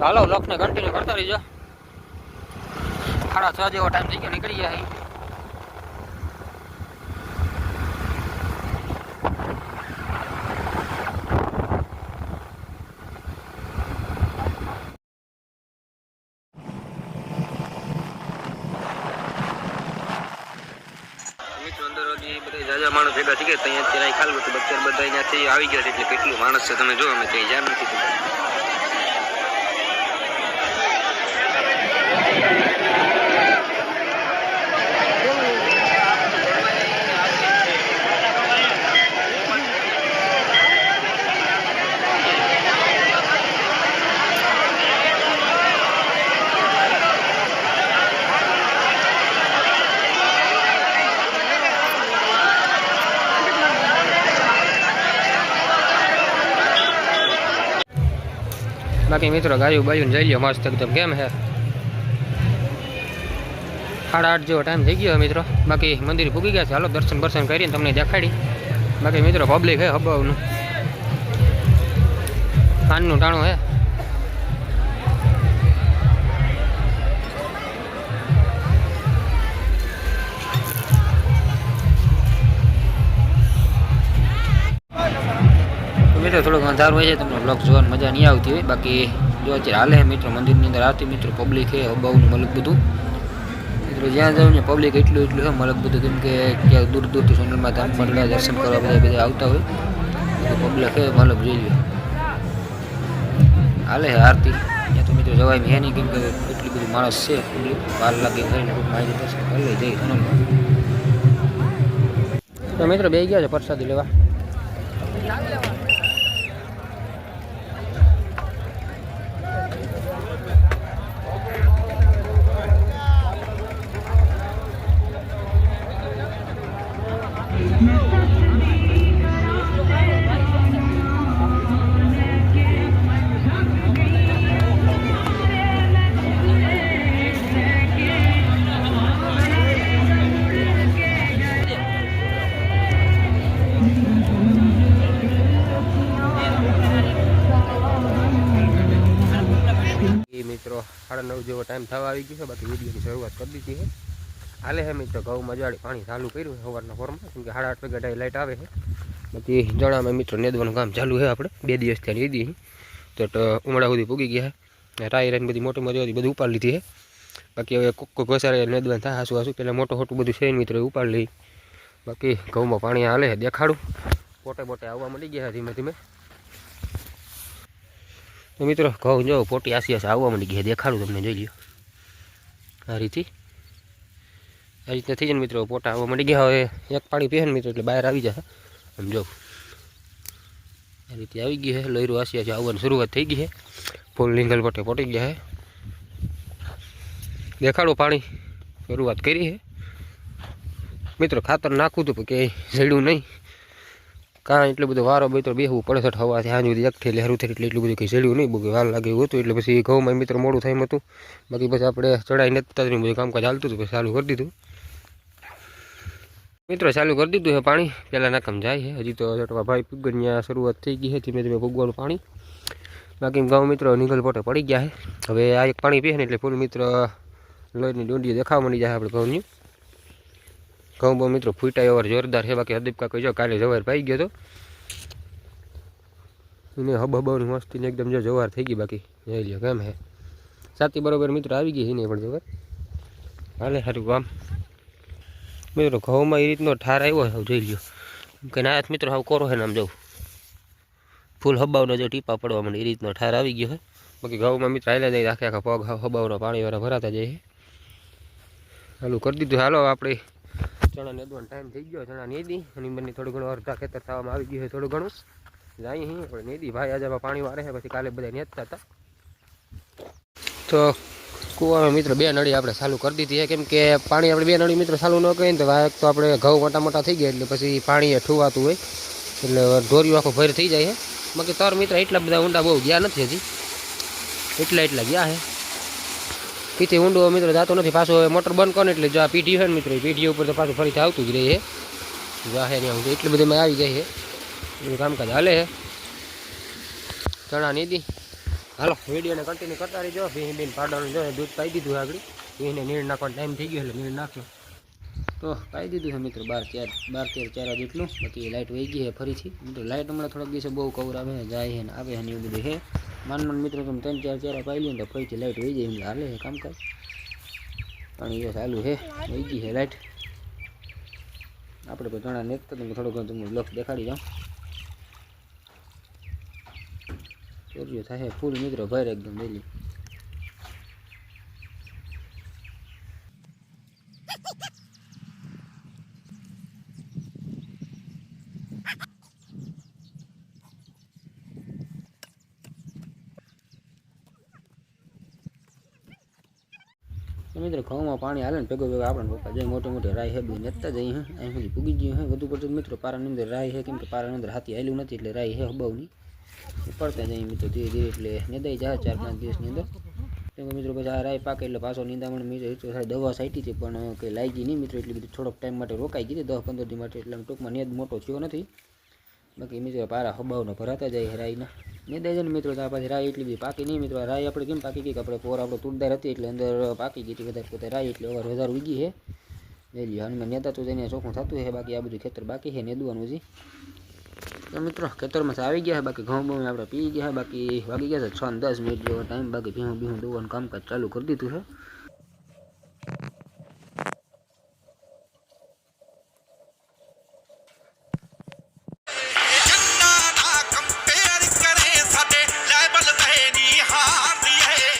હાલો લખને continue કરતા રહીજો. સાડા છ જેવો ટાઈમ થઈ ગયો નીકળી ગયા બધા જાજા માણસ ભેગા થઈ ગયા ત્યાં અત્યારે ખાલી હતું બચ્ચર બધા અહીંયાથી આવી ગયા છે, એટલે કેટલું માણસ છે તમે જો, અમે ત્યાં જ્યાં નથી બાકી મિત્રો ગાયું બાયું જઈ લો મસ્ત એકદમ કેમ હે? સાડા આઠ જેવો ટાઈમ થઈ ગયો મિત્રો. બાકી મંદિર ભૂગી ગયા છે. હાલો દર્શન બર્શન કરીને તમને દેખાડી. બાકી મિત્રો પબ્લિક હે હબાવનું. કાનનું ટાણું હે. મિત્રો, થોડુંક અંધારું હોય છે, તમને બ્લોગ જોવાની મજા નહીં આવતી હોય. બાકી જો અત્યારે હાલે છે મિત્રો, મંદિરની અંદર આવતી મિત્રો પબ્લિક છે હબાવનું મલક બધું. મિત્રો, જ્યાં જાવ ને પબ્લિક એટલું એટલું છે, મલક બધું. કેમ કે ક્યાંક દૂર દૂરથી સોનલમાં ધામ મંડળા દર્શન કરવા બધા બધા આવતા હોય. પબ્લિક છે, મલક જોઈ લ્યો. હાલે છે આરતી. ત્યાં તો મિત્રો જવાય હે નહીં. કેમ કે એટલી બધી માણસ છે પબ્લિક વાર લાગે કરીને માહિતી દર્શન કરી લઈ જઈ સોનલમાં તો મિત્રો બે ગયા છે, પ્રસાદી લેવા? સાડા નવ જેવો ટાઈમ થવા આવી ગયો છે. બાકી વિડીયોની શરૂઆત કરી દીધી છે. હાલે છે મિત્રો, ઘઉં મજાડી પાણી ચાલુ કર્યું સવારના ફોરમાં કેમ કે સાડા આઠ વાગે ટાઈ લાઇટ આવે છે. બાકી જણામાં મિત્રો નેદવાનું કામ ચાલુ છે આપણે. બે દિવસ ત્યાં લીધી તો ઉમળા સુધી પૂગી ગયા છે. રાઈ ને બધી મોટી મોટી બધું ઉપાડી લીધી છે. બાકી હવે કોક ઘસારે નેદવાન થાય, હાસુ હાસુ. પહેલાં મોટું મોટું બધું છે મિત્રો ઉપાડી લઈ બાકી ઘઉંમાં પાણી હાલે દેખાડું. પોટે પોટે આવવા મળી ગયા ધીમે ધીમે. તો મિત્રો, ઘઉં જો પોટી આસી આસી આવવા માંડી ગયા દેખાડું તમને, જોઈ લ્યો. આ રીતે આ રીતે થઈ જાય મિત્રો, પોટા આવવા માંડી ગયા. હવે એક પાણી પીએ ને મિત્રો, એટલે બહાર આવી જશે આમ જો. આ રીતે આવી ગઈ છે લોહીરું આસી આસી આવવાની શરૂઆત થઈ ગઈ છે ફૂલ લીંગલ પોટે પોટી ગયા છે દેખાડું પાણી. શરૂઆત કરી છે મિત્રો, ખાતર નાખવું હતું કે જડ્યું નહીં. કાં એટલો બધું વારો બેતો બેહવું પડે છે, હવાથી ત્યાં સુધી એકઠી લહેરું થઈ એટલે એટલું બધું કંઈ ચડ્યું નહીં, બહુ વાર લાગે હતું, એટલે પછી ઘઉંમાં મિત્રો મોડું થાય હતું. બાકી પછી આપણે ચડાઈ નતા બધું કામકાજ ચાલતું હતું, પછી ચાલુ કરી દીધું. મિત્રો ચાલુ કરી દીધું છે પાણી પહેલાં નાકમ જાય છે. હજી તો ચટવા ભાઈ પૂગણની શરૂઆત થઈ ગઈ છે, ધીમે ધીમે ભગવાનું પાણી. બાકી ગામ મિત્રો નીકળ પોટે પડી ગયા છે. હવે આ એક પાણી પીએ ને એટલે ફૂલ મિત્ર લોહીની ડુંડીઓ દેખાવા મળી જાય આપણે ઘઉંની. ઘઉં બહુ મિત્રો ફૂટાય ઓવર જોરદાર છે. બાકી હદીપ કાકા જો કાલે જવાર પાઈ ગયો તો. એને હબ હબાની મસ્તીને એકદમ જો જવાર થઈ ગઈ બાકી. જઈ લ્યો કેમ હે. સાતી બરોબર મિત્રો આવી ગઈ એને પણ જવાર. હાલે સારું કામ મિત્રો ઘઉંમાં એ રીતનો ઠાર આવ્યો છે જોઈ લ્યો. કે ના મિત્રો હાવ કોરો છે ને આમ જવું ફૂલ હબાવનો જો ટીપા પડવા મને એ રીતનો ઠાર આવી ગયો છે. બાકી ઘઉંમાં મિત્રો હાલ્યા જાય, આખે આખા પગ હબાવનો પાણીવાળા ભરાતા જાય છે. ચાલુ કરી દીધું હાલો આપણે ચણા નેદવાનો ટાઈમ થઈ ગયો. ચણા નેદી અને બંને થોડું ઘણું અડધા ખેતર થવામાં આવી ગયું છે થોડું ઘણું. જાય હી આપણે નેદી ભાઈ આજે પાણી વારે છે, પછી કાલે બધા નેતતા હતા. તો કૂવામાં મિત્રો બે નળી આપણે ચાલુ કરી દીધી છે. કેમ કે પાણી આપણે બે નળી મિત્રો ચાલુ ન કરીએ તો એક તો આપણે ઘઉં મોટા મોટા થઈ ગયા એટલે પછી પાણી ઠુવાતું હોય. એટલે ઢોર્યું આખો ભર થઈ જાય છે. બાકી તાર મિત્ર એટલા બધા ઊંડા બહુ ગયા નથી હજી. એટલા એટલા ગયા છે. પીથી ઊંડો મિત્રો જતો નથી. પાછો હવે મોટર બંધ કરો એટલે જો આ પીઢી હોય ને મિત્રો પીઢી ઉપર તો પાછું ફરીથી આવતું જ રહે છે. જાહે ત્યાં સુધી એટલી બધીમાં આવી જાય છે. બધું કામકાજ હાલે છે. ચણા નીધી હાલો, વિડીયોને કન્ટિન્યુ કરતા રહીજો. ભીં બેન પાડવાનું જો દૂધ પાઈ દીધું આગળ. ભીંને નીર નાખવાનો ટાઈમ થઈ ગયો એટલે નીર નાખ્યો. તો પાઈ દીધું છે મિત્રો, બાર ચાર, બાર તેર ચાર જેટલું. બાકી લાઇટ વહી ગઈ છે ફરીથી. મિત્રો લાઇટ હમણાં થોડાક દિવસે બહુ કવર આવે, જાય છે ને આવે છે ને એવું બધું છે. માન માન મિત્રો, તમે ત્રણ ચાર ચાર પાઈ લઈએ તો ફરીથી લાઇટ વહી જાય એમ હાલે છે કામકાજ. પણ જો ચાલુ છે, વહી ગઈ છે લાઇટ આપણે ચણા નેકતા તમે થોડો ઘણો તમને બ્લોક દેખાડી જાઉં ચોરીઓ થાય ફૂલ મિત્રો ભર એકદમ ડેલી મિત્રો ઘઉંમાં પાણી હાલે ને ભેગો ભેગો આપણે પપ્પા જઈ મોટી મોટી રાય હે બી નેતા જઈ હે, અહીં સુધી પૂગી ગયું હે. વધુ પડતું મિત્રો પારાની અંદર રાય હે, કેમ કે પારાની અંદર હાથી હાલ્યું નથી એટલે રાય હે હબાવની પડતા જાય મિત્રો ધીરે ધીરે એટલે નેદાઈ જાય ચાર પાંચ દિવસની અંદર. કેમ કે મિત્રો પછી આ રાય પાકે એટલે પાછો નિંદામણ મિત્રો દવા સાઈટી હતી, પણ કંઈ લાગી નહીં મિત્રો, એટલી બધી થોડોક ટાઈમ માટે રોકાઈ ગઈ હતી, દસ પંદર દી માટે એટલે ટૂંકમાં નેદ મોટો થયો નથી. બાકી મિત્રો પારા હબાવનો ભરાતા જાય છે રાઈના નેદાઈ જાય ને મિત્રો તો આ પાછી રાઈ એટલી બધી પાકી નહીં. મિત્રો, આ રાઈ આપણે કેમ પાકી ગઈ કે આપણે પોર આપણે તુરદાર હતી એટલે અંદર પાકી ગઈ હતી વધારે પોતે રાઈ એટલે ઓવર વધારે ઉગી છે વેલી હાલમાં નેતા તો તેને ચોખ્ખું થતું છે બાકી આ બધું ખેતર બાકી છે નેદવાનું છે તો મિત્રો, ખેતરમાં આવી ગયા છે બાકી ઘઉં બહુ આપણે પી ગયા છે બાકી વાગી ગયા છે છ ને દસ મિનિટ જેવો ટાઈમ બાકી ભીહું ભીહું દોવાનું કામકાજ ચાલુ કરી દીધું છે